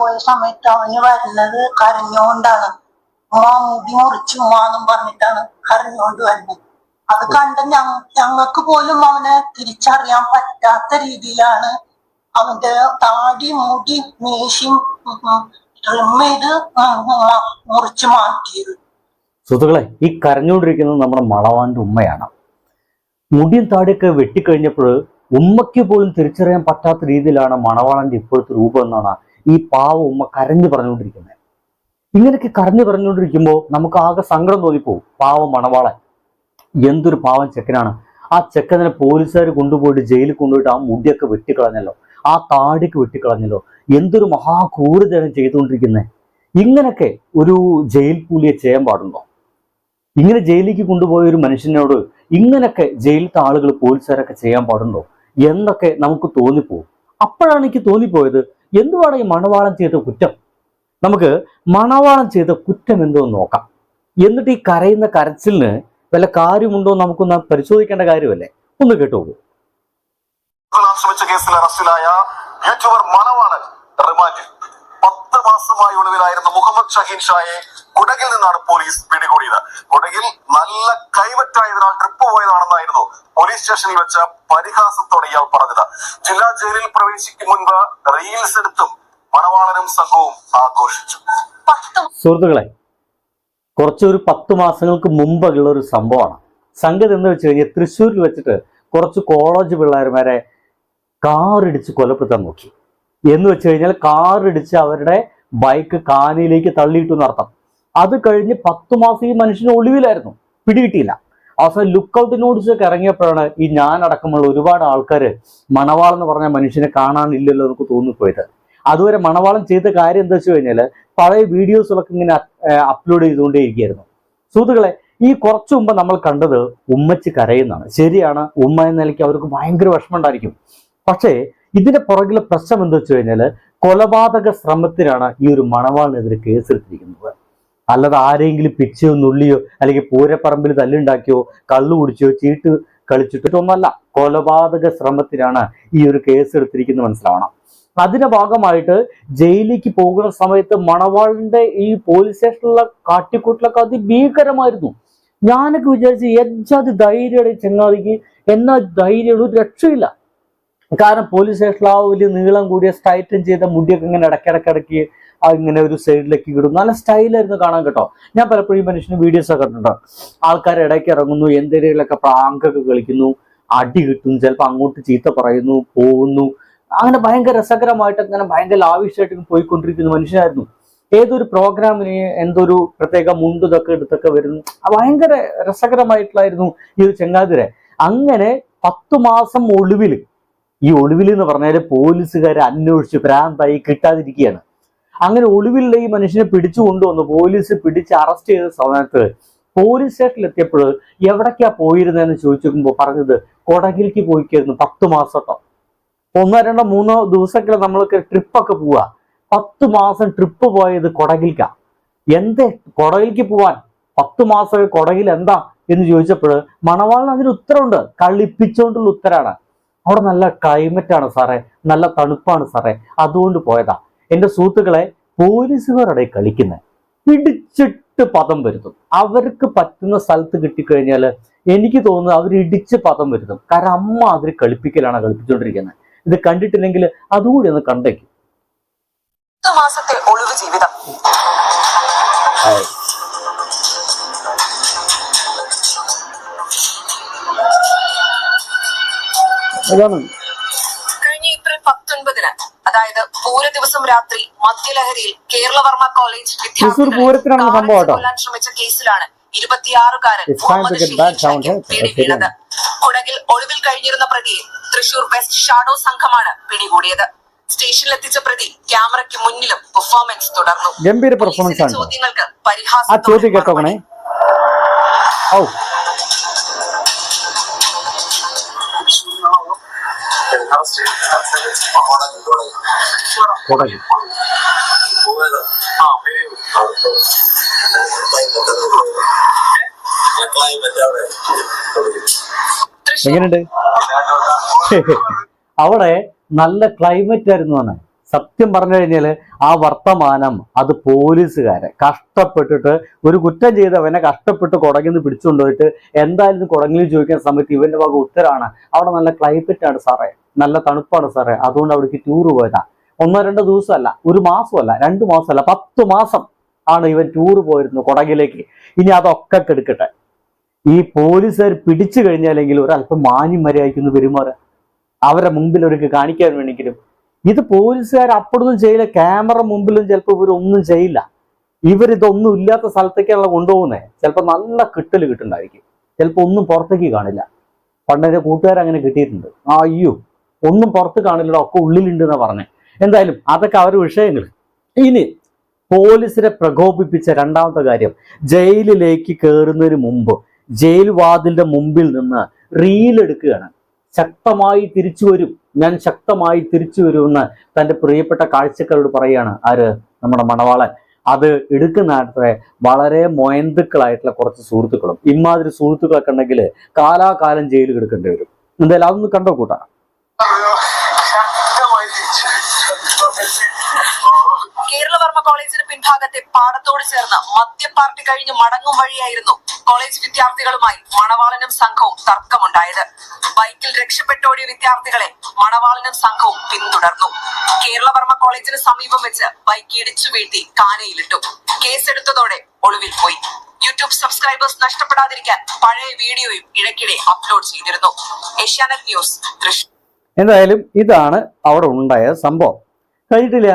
പോയ സമയത്ത് അവന് വരുന്നത് കരഞ്ഞോണ്ടാണ്. ഉമ്മ മുടി മുറിച്ചു ഉമ്മാന്നും പറഞ്ഞിട്ടാണ് കരഞ്ഞോണ്ട് വരുന്നത്. അത് കണ്ട് ഞങ്ങ- ഞങ്ങൾക്ക് പോലും അവനെ തിരിച്ചറിയാൻ പറ്റാത്ത രീതിയിലാണ് അവന്റെ താടി മുടി മീശയും ട്രിം ചെയ്ത് മുറിച്ചു മാറ്റിയത്. സുഹൃത്തുക്കളെ ഈ കരഞ്ഞുകൊണ്ടിരിക്കുന്നത് നമ്മുടെ മളവാന്റെ ഉമ്മയാണ്. മുടിയും താടിയൊക്കെ വെട്ടിക്കഴിഞ്ഞപ്പോൾ ഉമ്മയ്ക്ക് പോലും തിരിച്ചറിയാൻ പറ്റാത്ത രീതിയിലാണ് മണവാളന്റെ ഇപ്പോഴത്തെ രൂപം എന്നാണ് ഈ പാവ ഉമ്മ കരഞ്ഞു പറഞ്ഞുകൊണ്ടിരിക്കുന്നത്. ഇങ്ങനെയൊക്കെ കരഞ്ഞു പറഞ്ഞുകൊണ്ടിരിക്കുമ്പോൾ നമുക്ക് ആകെ സങ്കടം തോന്നിപ്പോവും. പാവം മണവാളൻ. എന്തൊരു പാവം ചെക്കനാണ്. ആ ചെക്കനെ പോലീസുകാർ കൊണ്ടുപോയിട്ട് ജയിലിൽ കൊണ്ടുപോയിട്ട് ആ മുടിയൊക്കെ വെട്ടിക്കളഞ്ഞല്ലോ. ആ താടിക്ക് വെട്ടിക്കളഞ്ഞല്ലോ. എന്തൊരു മഹാക്രൂരതയാണ് ചെയ്തുകൊണ്ടിരിക്കുന്നത്. ഇങ്ങനൊക്കെ ഒരു ജയിൽ കൂലിയെ ചെയ്യാൻ പാടുണ്ടോ? ഇങ്ങനെ ജയിലിലേക്ക് കൊണ്ടുപോയ ഒരു മനുഷ്യനോട് ഇങ്ങനൊക്കെ ജയിലത്തെ ആളുകൾ പോലീസുകാരൊക്കെ ചെയ്യാൻ പാടുണ്ടോ? എന്നൊക്കെ നമുക്ക് തോന്നിപ്പോവും. അപ്പോഴാണ് എനിക്ക് തോന്നിപ്പോയത് എന്തുവാണ് ഈ മണവാളം ചെയ്ത കുറ്റം? നമുക്ക് മണവാളം ചെയ്ത കുറ്റം എന്തോ എന്ന് നോക്കാം. എന്നിട്ട് ഈ കരയുന്ന കരച്ചിലിന് വല്ല കാര്യമുണ്ടോ നമുക്കൊന്ന് പരിശോധിക്കേണ്ട കാര്യമല്ലേ? ഒന്ന് കേട്ടോളൂ. ശ്രമിച്ച കേസിൽ അറസ്റ്റിലായ യൂട്യൂബർ മാസമായി ഒളിവിലായിരുന്ന മുഹമ്മദ് ഷഹീൻ ഷായെ കുടകിൽ നിന്നാണ് പോലീസ് പിടികൂടിയത്. കുടകിൽ നല്ല കൈവറ്റായതിനാൽ ട്രിപ്പ് പോയതാണെന്നായിരുന്നു പോലീസ് സ്റ്റേഷനിൽ വെച്ച പരിഹാസത്തോടെ ഇയാൾ പറഞ്ഞത്. ജില്ലാ ജയിലിൽ പ്രവേശിക്കും മുൻപ് റീൽസ് എടുത്തും മണവാളനും സംഘവും ആഘോഷിച്ചു. സുഹൃത്തുക്കളെ കുറച്ചൊരു പത്ത് മാസങ്ങൾക്ക് മുമ്പുള്ള ഒരു സംഭവമാണ്. സംഗതി എന്ന് വെച്ച് കഴിഞ്ഞാൽ തൃശ്ശൂരിൽ വെച്ചിട്ട് കുറച്ച് കോളേജ് പിള്ളേർമാരെ കാറിടിച്ച് കൊലപ്പെടുത്താൻ നോക്കി. എന്ന് വെച്ച് കഴിഞ്ഞാൽ കാറിടിച്ച് അവരുടെ ബൈക്ക് കാനയിലേക്ക് തള്ളിയിട്ടു എന്നർത്ഥം. അത് കഴിഞ്ഞ് പത്ത് മാസം ഈ മനുഷ്യന് ഒളിവിലായിരുന്നു. പിടികിട്ടിയില്ല. അവസാനം ലുക്കൗട്ട് നോട്ടീസ് ഒക്കെ ഇറങ്ങിയപ്പോഴാണ് ഈ ഞാൻ അടക്കമുള്ള ഒരുപാട് ആൾക്കാർ മണവാൾ എന്ന് പറഞ്ഞ മനുഷ്യനെ കാണാനില്ലല്ലോ എന്നൊക്കെ തോന്നിപ്പോയത്. അതുവരെ മണവാളം ചെയ്ത കാര്യം എന്താ വെച്ച് കഴിഞ്ഞാൽ പഴയ വീഡിയോസുകളൊക്കെ ഇങ്ങനെ അപ്ലോഡ് ചെയ്തുകൊണ്ടേ ഇരിക്കുകയായിരുന്നു സുഹൃത്തുക്കളെ ഈ കുറച്ചു മുമ്പ് നമ്മൾ കണ്ടത് ഉമ്മച്ച് കരയുന്നതാണ്. ശരിയാണ് ഉമ്മ എന്ന നിലയ്ക്ക് അവർക്ക് ഭയങ്കര വിഷമം ഉണ്ടായിരിക്കും. പക്ഷേ ഇതിന്റെ പുറകിലെ പ്രശ്നം എന്താ വെച്ച് കഴിഞ്ഞാൽ കൊലപാതക ശ്രമത്തിനാണ് ഈ ഒരു മണവാളിനെതിരെ കേസെടുത്തിരിക്കുന്നത്. അല്ലാതെ ആരെങ്കിലും പിച്ചയോ നുള്ളിയോ അല്ലെങ്കിൽ പൂരപ്പറമ്പിൽ തല്ലുണ്ടാക്കിയോ കള്ളു കുടിച്ചോ ചീട്ട് കളിച്ചിട്ടൊന്നല്ല കൊലപാതക ശ്രമത്തിനാണ് ഈ ഒരു കേസ് എടുത്തിരിക്കുന്നത് മനസ്സിലാവണം. അതിന്റെ ഭാഗമായിട്ട് ജയിലിലേക്ക് പോകുന്ന സമയത്ത് മണവാളിന്റെ ഈ പോലീസ് സ്റ്റേഷനിലുള്ള കാട്ടിക്കൂട്ടിലൊക്കെ അതിഭീകരമായിരുന്നു. ഞാനൊക്കെ വിചാരിച്ചു എജ്ജാതി ധൈര്യയുടെ ചങ്ങാതിക്ക് എന്നാ ധൈര്യം രക്ഷയില്ല. കാരണം പോലീസ് സ്റ്റേഷനിൽ ആ വലിയ നീളം കൂടിയ സ്റ്റൈറ്റൻ ചെയ്ത മുടിയൊക്കെ ഇങ്ങനെ ഇടയ്ക്കിടയ്ക്കിടയ്ക്ക് ഇങ്ങനെ ഒരു സൈഡിലേക്ക് ഇടും നല്ല സ്റ്റൈലായിരുന്നു കാണാൻ കേട്ടോ. ഞാൻ പലപ്പോഴും മനുഷ്യന് വീഡിയോസ് ഒക്കെ കണ്ടിട്ടുണ്ട്. ആൾക്കാർ ഇടയ്ക്ക് ഇറങ്ങുന്നു എന്തെങ്കിലുമൊക്കെ പ്രാങ്കൊക്കെ കളിക്കുന്നു അടി കിട്ടും ചിലപ്പോൾ അങ്ങോട്ട് ചീത്ത പറയുന്നു പോകുന്നു. അങ്ങനെ ഭയങ്കര രസകരമായിട്ട് അങ്ങനെ ഭയങ്കര ലാവിഷായിട്ട് പോയിക്കൊണ്ടിരിക്കുന്ന മനുഷ്യനായിരുന്നു. ഏതൊരു പ്രോഗ്രാമിന് എന്തൊരു പ്രത്യേക മുണ്ട് ഇതൊക്കെ എടുത്തൊക്കെ വരുന്നു. ഭയങ്കര രസകരമായിട്ടുള്ളായിരുന്നു ഈ ഒരു ചെങ്ങാതിരെ. അങ്ങനെ പത്തു മാസം ഒളിവിൽ ഈ ഒളിവിൽ എന്ന് പറഞ്ഞാൽ പോലീസുകാർ അന്വേഷിച്ച് ഭ്രാന്തായി കിട്ടാതിരിക്കുകയാണ്. അങ്ങനെ ഒളിവിലുള്ള ഈ മനുഷ്യനെ പിടിച്ചു കൊണ്ടുവന്ന് പോലീസ് പിടിച്ച് അറസ്റ്റ് ചെയ്ത സമയത്ത് പോലീസ് സ്റ്റേഷനിൽ എത്തിയപ്പോൾ എവിടേക്കാ പോയിരുന്നതെന്ന് ചോദിച്ചു പറഞ്ഞത് കൊടകിലേക്ക് പോയിക്കായിരുന്നു പത്ത് മാസട്ടോ ഒന്നോ രണ്ടോ മൂന്നോ ദിവസമൊക്കെ നമ്മൾക്ക് ട്രിപ്പൊക്കെ പോവാ. പത്ത് മാസം ട്രിപ്പ് പോയത് കൊടകിലേക്കാ എന്തേ കൊടകിലേക്ക് പോവാൻ? പത്ത് മാസം കൊടകിൽ എന്താ? എന്ന് ചോദിച്ചപ്പോൾ മണവാളിന് അതിന് ഉത്തരവുണ്ട്. കളിപ്പിച്ചുകൊണ്ടുള്ള ഉത്തരാണ്. അവിടെ നല്ല ക്ലൈമറ്റ് ആണ് സാറേ. നല്ല തണുപ്പാണ് സാറേ. അതുകൊണ്ട് പോയതാ. എന്റെ സുഹൃത്തുക്കളെ പോലീസുകാരുടെ കളിക്കുന്നത് ഇടിച്ചിട്ട് പദം വരുത്തും. അവർക്ക് പറ്റുന്ന സ്ഥലത്ത് കിട്ടിക്കഴിഞ്ഞാൽ എനിക്ക് തോന്നുന്നത് അവർ ഇടിച്ച് പദം വരുത്തും. കാരണം അമ്മ അതിൽ കളിപ്പിക്കലാണ് കളിപ്പിച്ചുകൊണ്ടിരിക്കുന്നത് ഇത് കണ്ടിട്ടില്ലെങ്കിൽ അതുകൂടി ഒന്ന് കണ്ടേക്കും. മാസത്തെ ഒളിവ് ജീവിതം. അതാണ് കഴിഞ്ഞ ഏപ്രിൽ പത്തൊൻപതിന് അതായത് പൂര ദിവസം രാത്രി മദ്യലഹരിയിൽ കേരളവർമ്മ കോളേജ് കാറിൽ സംഭവം. കൊല്ലാൻ ശ്രമിച്ച കേസിലാണ് ഇരുപത്തിയാറുകാരൻ Muhammad get back down Shaheen here. പിടി വീണത് കുടകിൽ ഒളിവിൽ കഴിഞ്ഞിരുന്ന പ്രതിയെ തൃശൂർ വെസ്റ്റ് ഷാഡോ സംഘമാണ് പിടികൂടിയത്. സ്റ്റേഷനിലെത്തിച്ച പ്രതി ക്യാമറയ്ക്ക് മുന്നിലും പെർഫോമൻസ് തുടർന്നു. ഗംഭീര പെർഫോമൻസ് ചോദ്യങ്ങൾക്ക് ആ എങ്ങനെയുണ്ട്? അവിടെ നല്ല ക്ലൈമറ്റ് ആയിരുന്നു ആണ് സത്യം പറഞ്ഞു കഴിഞ്ഞാൽ ആ വർത്തമാനം അത് പോലീസുകാരെ കഷ്ടപ്പെട്ടിട്ട് ഒരു കുറ്റം ചെയ്തവനെ കഷ്ടപ്പെട്ട് കുടങ്ങിൽ നിന്ന് പിടിച്ചുകൊണ്ടുപോയിട്ട് എന്തായാലും കുടങ്ങിൽ ചോദിക്കുന്ന സമയത്ത് ഇവന്റെ വക ഉത്തരാണ്. അവിടെ നല്ല ക്ലൈമറ്റ് ആണ് സാറേ. നല്ല തണുപ്പാണ് സാറേ. അതുകൊണ്ട് അവിടേക്ക് ടൂർ പോയതാ. ഒന്നോ രണ്ടോ ദിവസമല്ല ഒരു മാസമല്ല രണ്ട് മാസമല്ല പത്ത് മാസം ആണ് ഇവൻ ടൂർ പോയിരുന്നു കുടകിലേക്ക്. ഇനി അതൊക്കെ കെടുക്കട്ടെ. ഈ പോലീസുകാർ പിടിച്ചു കഴിഞ്ഞാലെങ്കിൽ ഒരല്പം മാന്യം മര്യാദയ്ക്കൊന്ന് പെരുമാറുക. അവരുടെ മുമ്പിൽ അവർക്ക് കാണിക്കാൻ വേണമെങ്കിലും ഇത് പോലീസുകാർ അപ്പോഴൊന്നും ചെയ്യില്ല ക്യാമറ മുമ്പിലും ചിലപ്പോൾ ഇവരൊന്നും ചെയ്യില്ല. ഇവരിതൊന്നും ഇല്ലാത്ത സ്ഥലത്തേക്കാണല്ലോ കൊണ്ടുപോകുന്നത് ചിലപ്പോൾ നല്ല കിട്ടൽ കിട്ടുന്നുണ്ടായിരിക്കും. ചിലപ്പോൾ ഒന്നും പുറത്തേക്ക് കാണില്ല. പണ്ടെന്റെ കൂട്ടുകാർ അങ്ങനെ കിട്ടിയിട്ടുണ്ട്. അയ്യോ ഒന്നും പുറത്ത് കാണില്ല ഒക്കെ ഉള്ളിലുണ്ട് എന്നാ പറഞ്ഞത് എന്തായാലും അതൊക്കെ അവരുടെ വിഷയങ്ങൾ ഇനി പോലീസിനെ പ്രകോപിപ്പിച്ച രണ്ടാമത്തെ കാര്യം ജയിലിലേക്ക് കയറുന്നതിന് മുമ്പ് ജയിൽ വാതിലിന്റെ മുമ്പിൽ നിന്ന് റീൽ എടുക്കുകയാണ്. ശക്തമായി തിരിച്ചു വരും. ഞാൻ ശക്തമായി തിരിച്ചു വരുമെന്ന് തന്റെ പ്രിയപ്പെട്ട കാഴ്ചക്കാരോട് പറയുകയാണ്. ആര്? നമ്മുടെ മണവാളൻ. അത് എടുക്കുന്ന ആട്ടെ വളരെ മൊയന്തുക്കളായിട്ടുള്ള കുറച്ച് സുഹൃത്തുക്കളും ഇമാതിരി സുഹൃത്തുക്കളൊക്കെ ഉണ്ടെങ്കിൽ കാലാകാലം ജയിലിൽ കിടക്കേണ്ടി വരും. എന്തായാലും അതൊന്ന് കണ്ടോ കൂട്ടാ പിൻഭാഗത്തെ പാടത്തോട് ചേർന്ന് മദ്യപാർട്ടി കഴിഞ്ഞ് മടങ്ങും വഴിയായിരുന്നു കോളേജ് വിദ്യാർത്ഥികളുമായി മണവാളനും സംഘവും തർക്കമുണ്ടായത്. ബൈക്കിൽ രക്ഷപ്പെട്ടോടിയ വിദ്യാർത്ഥികളെ മണവാളനും സംഘവും പിന്തുടർന്നു. കേരളവർമ്മ കോളേജിന് സമീപം വെച്ച് ബൈക്ക് ഇടിച്ചു വീഴ്ത്തി കാനയിലിട്ടു. കേസെടുത്തതോടെ ഒളിവിൽ പോയി. യൂട്യൂബ് സബ്സ്ക്രൈബേഴ്സ് നഷ്ടപ്പെടാതിരിക്കാൻ പഴയ വീഡിയോയും ഇടയ്ക്കിടെ അപ്ലോഡ് ചെയ്തിരുന്നു. ഏഷ്യാനെറ്റ് ന്യൂസ് തൃശൂർ. എന്തായാലും ഇതാണ് അവിടെ ഉണ്ടായ സംഭവം. കഴിഞ്ഞിട്ടില്ല.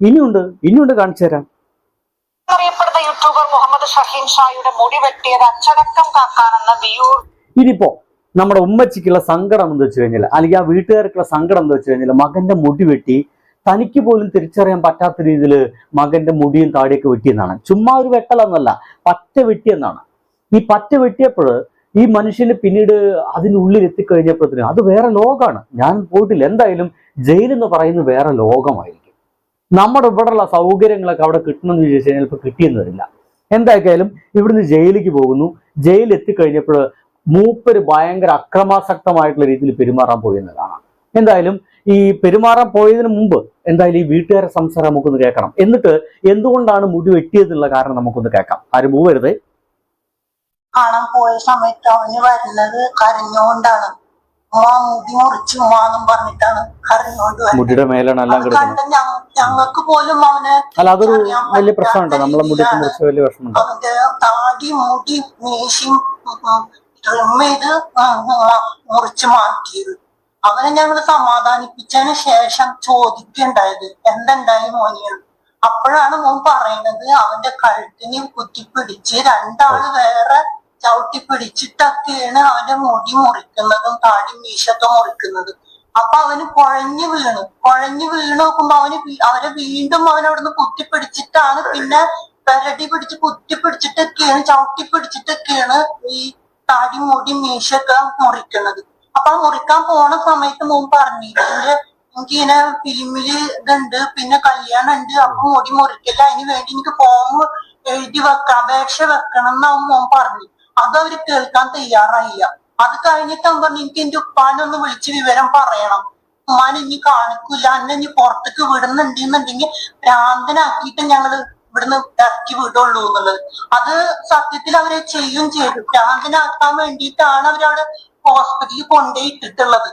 ഇനിയുണ്ട്. ഇനിയുണ്ട് കാണിച്ചു തരാം. അറിയപ്പെടുന്ന യൂട്യൂബർ മുഹമ്മദ് ഷഹീൻ ഷായുടെ മുടി വെട്ടിയത് അച്ചടക്കം കാക്കാനെന്ന വിയൂർ ഇനിയിപ്പോ നമ്മുടെ ഉമ്മച്ചിക്കുള്ള സങ്കടം എന്ന് വെച്ച് കഴിഞ്ഞാൽ അല്ലെങ്കിൽ ആ വീട്ടുകാർക്കുള്ള സങ്കടം എന്ന് വെച്ച് കഴിഞ്ഞാൽ മകന്റെ മുടി വെട്ടി തനിക്ക് പോലും തിരിച്ചറിയാൻ പറ്റാത്ത രീതിയിൽ മകന്റെ മുടിയും താടിയൊക്കെ വെട്ടിയെന്നാണ്. ചുമ്മാ ഒരു വെട്ടലെന്നല്ല പറ്റ വെട്ടിയെന്നാണ്. ഈ പറ്റ വെട്ടിയപ്പോൾ ഈ മനുഷ്യന് പിന്നീട് അതിനുള്ളിൽ എത്തിക്കഴിഞ്ഞപ്പോഴത്തേനും അത് വേറെ ലോകമാണ് ഞാൻ പോയിട്ടില്ല. എന്തായാലും ജയിൽ എന്ന് പറയുന്നത് വേറെ ലോകമായിരിക്കും. നമ്മുടെ ഇവിടെയുള്ള സൗകര്യങ്ങളൊക്കെ അവിടെ കിട്ടണമെന്ന് വിചാരിച്ചു കഴിഞ്ഞാൽ ഇപ്പൊ കിട്ടിയെന്ന് വരില്ല എന്തായാലും ഇവിടുന്ന് ജയിലിലേക്ക് പോകുന്നു. ജയിലിൽ എത്തിക്കഴിഞ്ഞപ്പോൾ മൂപ്പര് ഭയങ്കര അക്രമാസക്തമായിട്ടുള്ള രീതിയിൽ പെരുമാറാൻ പോയി എന്ന് കാണാം എന്തായാലും ഈ പെരുമാറാൻ പോയതിനു മുമ്പ് എന്തായാലും ഈ വീട്ടുകാരെ സംസാരം നമുക്കൊന്ന് കേൾക്കണം. എന്നിട്ട് എന്തുകൊണ്ടാണ് മുടി വെട്ടിയതെന്നുള്ള കാരണം നമുക്കൊന്ന് കേൾക്കാം. ആരും പോവരുത്? കാണാൻ പോയ സമയത്ത് അവന് വരുന്നത് മുടി മുറിച്ചു പറഞ്ഞിട്ടാണ് മുടിയുടെ മേലാണ് എല്ലാം കിടക്കുന്നത്. ഞങ്ങൾക്ക് പോലും അവനെ അല്ല അതൊരു വലിയ പ്രശ്നമുണ്ടോ. നമ്മളെ മുടി മുറിച്ച വലിയ പ്രശ്നമുണ്ടോ. അവന്റെ താടി മുടി മീശയും ട്രിം ചെയ്ത് മുറിച്ചു മാറ്റിയത്. അവനെ ഞങ്ങൾ സമാധാനിപ്പിച്ചതിന് ശേഷം ചോദിക്കണ്ടായത് എന്തുണ്ടായി മോനിയാണ് അപ്പോഴാണ് മോൻ പറയുന്നത് അവന്റെ കഴുത്തിന് കുത്തിപ്പിടിച്ച് രണ്ടാൾ വേറെ ചവിട്ടി പിടിച്ചിട്ടൊക്കെയാണ് അവന്റെ മുടി മുറിക്കുന്നതും താടി മീശൊക്കെ മുറിക്കുന്നത്. അപ്പൊ അവന് കുഴഞ്ഞു വീണു. കുഴഞ്ഞു വീണ് നോക്കുമ്പോ അവന് അവരെ വീണ്ടും അവൻ അവിടുന്ന് കുത്തിപ്പിടിച്ചിട്ടാണ് പിന്നെ പെരടി പിടിച്ച് കുത്തി പിടിച്ചിട്ടൊക്കെയാണ് ചവിട്ടി പിടിച്ചിട്ടൊക്കെയാണ് ഈ താടി മുടി മീശൊക്കെ മുറിക്കുന്നത്. അപ്പൊ മുറിക്കാൻ പോണ സമയത്ത് മോൻ പറഞ്ഞു ഇതിന്റെ എനിക്ക് ഇങ്ങനെ ഫിലിമിൽ ഇതുണ്ട് പിന്നെ കല്യാണം ഉണ്ട് അപ്പൊ മുടി മുറിക്കില്ല അതിന് വേണ്ടി എനിക്ക് ഫോം എഴുതി വെക്ക അപേക്ഷ വെക്കണം എന്നാവും മോൻ പറഞ്ഞു. അത് അവർ കേൾക്കാൻ തയ്യാറായില്ല. അത് കഴിഞ്ഞിട്ട് അവൻ പറഞ്ഞു എനിക്ക് എന്റെ ഉപ്പാനൊന്ന് വിളിച്ച് വിവരം പറയണം. ഉമ്മാൻ ഇനി കാണിക്കൂല. അന്നെ ഇനി പുറത്തേക്ക് വിടുന്നുണ്ട് എന്നുണ്ടെങ്കിൽ ഭ്രാന്തനാക്കിയിട്ട് ഞങ്ങൾ ഇവിടുന്ന് ഇറക്കി വിടുള്ളൂ എന്നുള്ളത്. അത് സത്യത്തിൽ അവരെ ചെയ്യും ചെയ്തു. ഭ്രാന്തനാക്കാൻ വേണ്ടിയിട്ടാണ് അവരവിടെ ഹോസ്പിറ്റലിൽ കൊണ്ടുപോയി ഇട്ടിട്ടുള്ളത്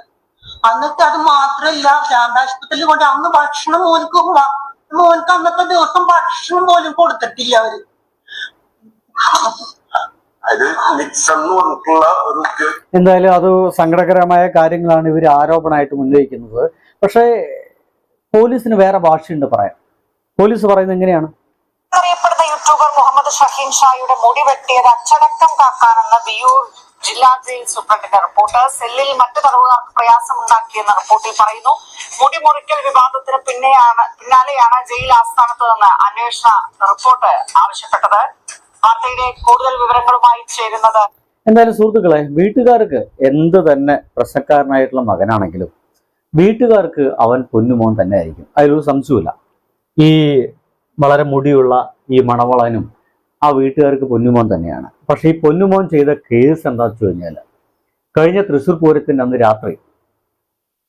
എന്നിട്ട് അത് മാത്രല്ല ഭ്രാന്താശുപത്രിയിൽ കൊണ്ട് അന്ന് ഭക്ഷണം മോനക്ക് മോനക്ക് അന്നത്തെ ദിവസം ഭക്ഷണം പോലും കൊടുത്തിട്ടില്ല അവർ. അത് മിക്സ് എന്ന് പറഞ്ഞിട്ടുള്ള ഒരു എന്തായാലും അത് സങ്കടകരമായ കാര്യങ്ങളാണ് ഇവർ ആരോപണമായിട്ട് ഉന്നയിക്കുന്നത്. പക്ഷേ പോലീസിന് വേറെ ഭാഷയുണ്ട് പറയാൻ. പോലീസ് പറയുന്നത് എങ്ങനെയാണ്? അറിയപ്പെടുന്ന യൂട്യൂബർ മുഹമ്മദ് ഷഹീൻ ഷായുടെ മുടി വെട്ടിയത് അച്ചടക്കം കാക്കാനെന്ന വിയൂർ ജില്ലാ ജയിൽ സൂപ്രണ്ടിന്റെ റിപ്പോർട്ട്. സെല്ലിൽ മറ്റു തടവുകാർക്ക് പ്രയാസമുണ്ടാക്കിയെന്ന റിപ്പോർട്ടിൽ പറയുന്നു. മുടി മുറിക്കൽ വിവാദത്തിന് പിന്നെയാണ് പിന്നാലെയാണ് ജയിൽ ആസ്ഥാനത്ത് നിന്ന് അന്വേഷണ റിപ്പോർട്ട് ആവശ്യപ്പെട്ടത്. വാർത്തയുടെ കൂടുതൽ വിവരങ്ങളുമായി ചേരുന്നത് എന്തായാലും സുഹൃത്തുക്കളെ വീട്ടുകാർക്ക് എന്ത് തന്നെ പ്രശ്നക്കാരനായിട്ടുള്ള മകനാണെങ്കിലും വീട്ടുകാർക്ക് അവൻ പൊന്നുമോൻ തന്നെ ആയിരിക്കും. അതിലൊരു സംശയമില്ല ഈ വളരെ മുടിയുള്ള ഈ മണവളനും ആ വീട്ടുകാർക്ക് പൊന്നുമോൻ തന്നെയാണ്. പക്ഷെ ഈ പൊന്നുമോൻ ചെയ്ത കേസ് എന്താ വെച്ച് കഴിഞ്ഞാൽ കഴിഞ്ഞ തൃശ്ശൂർ പൂരത്തിന്റെ അന്ന് രാത്രി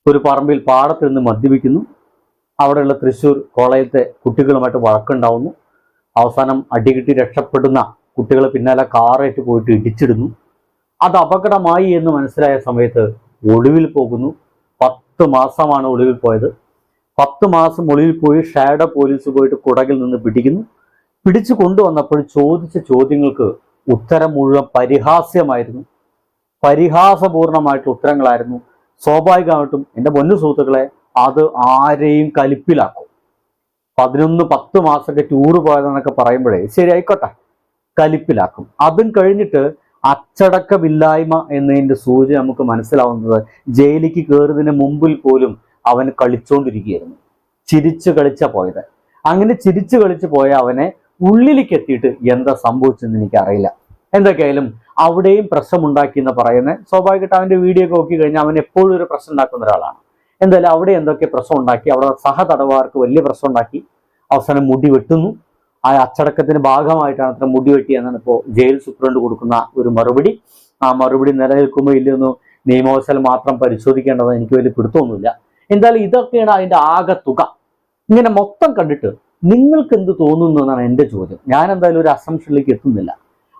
ഒരു പറമ്പിൽ പാടത്ത് നിന്ന് മദ്യപിക്കുന്നു. അവിടെയുള്ള തൃശ്ശൂർ കോളേജത്തെ കുട്ടികളുമായിട്ട് വഴക്കുണ്ടാവുന്നു. അവസാനം അടികിട്ടി രക്ഷപ്പെടുന്ന കുട്ടികൾ പിന്നാലെ കാറേറ്റ് പോയിട്ട് ഇടിച്ചിടുന്നു. അത് അപകടമായി എന്ന് മനസ്സിലായ സമയത്ത് ഒളിവിൽ പോകുന്നു. പത്ത് മാസമാണ് ഒളിവിൽ പോയത്. പത്ത് മാസം ഒളിവിൽ പോയി ഷാഡോ പോലീസ് പോയിട്ട് കുടകിൽ നിന്ന് പിടിക്കുന്നു. പിടിച്ചു കൊണ്ടുവന്നപ്പോൾ ചോദിച്ച ചോദ്യങ്ങൾക്ക് ഉത്തരം മുഴുവൻ പരിഹാസ്യമായിരുന്നു. പരിഹാസപൂർണമായിട്ടുള്ള ഉത്തരങ്ങളായിരുന്നു. സ്വാഭാവികമായിട്ടും എന്റെ പൊന്നു സുഹൃത്തുക്കളെ അത് ആരെയും കലിപ്പിലാക്കും. പതിനൊന്ന് പത്ത് മാസമൊക്കെ ടൂറ് പോയതെന്നൊക്കെ പറയുമ്പോഴേ ശരി ആയിക്കോട്ടെ കലിപ്പിലാക്കും. അതും കഴിഞ്ഞിട്ട് അച്ചടക്കമില്ലായ്മ എന്നതിന്റെ സൂചന നമുക്ക് മനസ്സിലാവുന്നത് ജയിലിക്ക് കയറുന്നതിന് മുമ്പിൽ പോലും അവൻ കളിച്ചുകൊണ്ടിരിക്കുകയായിരുന്നു ചിരിച്ചു കളിച്ച പോയത്. അങ്ങനെ ചിരിച്ചു കളിച്ചു പോയ അവനെ ഉള്ളിലേക്ക് എത്തിയിട്ട് എന്താ സംഭവിച്ചെന്ന് എനിക്കറിയില്ല. എന്തൊക്കെയായാലും അവിടെയും പ്രശ്നമുണ്ടാക്കി എന്ന് പറയുന്നത് സ്വാഭാവികമായിട്ട് അവന്റെ വീഡിയോ ഒക്കെ നോക്കി കഴിഞ്ഞാൽ അവൻ എപ്പോഴും ഒരു പ്രശ്നം ഉണ്ടാക്കുന്ന ഒരാളാണ്. എന്തായാലും അവിടെ എന്തൊക്കെ പ്രശ്നം ഉണ്ടാക്കി അവിടെ സഹതടവുകാർക്ക് വലിയ പ്രശ്നം ഉണ്ടാക്കി അവസാനം മുടി വെട്ടുന്നു. ആ അച്ചടക്കത്തിന് ഭാഗമായിട്ടാണ് അത്ര മുടി വെട്ടിയെന്നാണ് ഇപ്പോൾ ജയിൽ സൂപ്രണ്ട് കൊടുക്കുന്ന ഒരു മറുപടി. ആ മറുപടി നിലനിൽക്കുമോ ഇല്ലെന്ന് നിയമവശാൽ മാത്രം പരിശോധിക്കേണ്ടത് എനിക്ക് വലിയ പിടുത്തമൊന്നുമില്ല. എന്തായാലും ഇതൊക്കെയാണ് അതിന്റെ ആകെ തുക. ഇങ്ങനെ മൊത്തം കണ്ടിട്ട് നിങ്ങൾക്ക് എന്ത് തോന്നുന്നു എന്നാണ് എന്റെ ചോദ്യം. ഞാൻ എന്തായാലും ഒരു അസംഷനിലേക്ക് എത്തുന്നില്ല.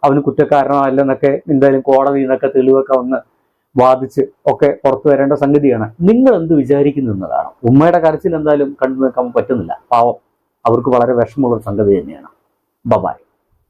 അവന് കുറ്റക്കാരനോ അല്ലെന്നൊക്കെ എന്തായാലും കോടതിയിൽ നിന്നൊക്കെ തെളിവൊക്കെ വന്ന് വാദിച്ച് ഒക്കെ പുറത്തു വരേണ്ട സംഗതിയാണ്. നിങ്ങൾ എന്ത് വിചാരിക്കുന്നു എന്നതാണ്. ഉമ്മയുടെ കരച്ചിൽ എന്തായാലും കണ്ടു നിൽക്കാൻ പറ്റുന്നില്ല. പാവം. അവർക്ക് വളരെ വിഷമമുള്ള സംഗതി തന്നെയാണ്. ബബായ്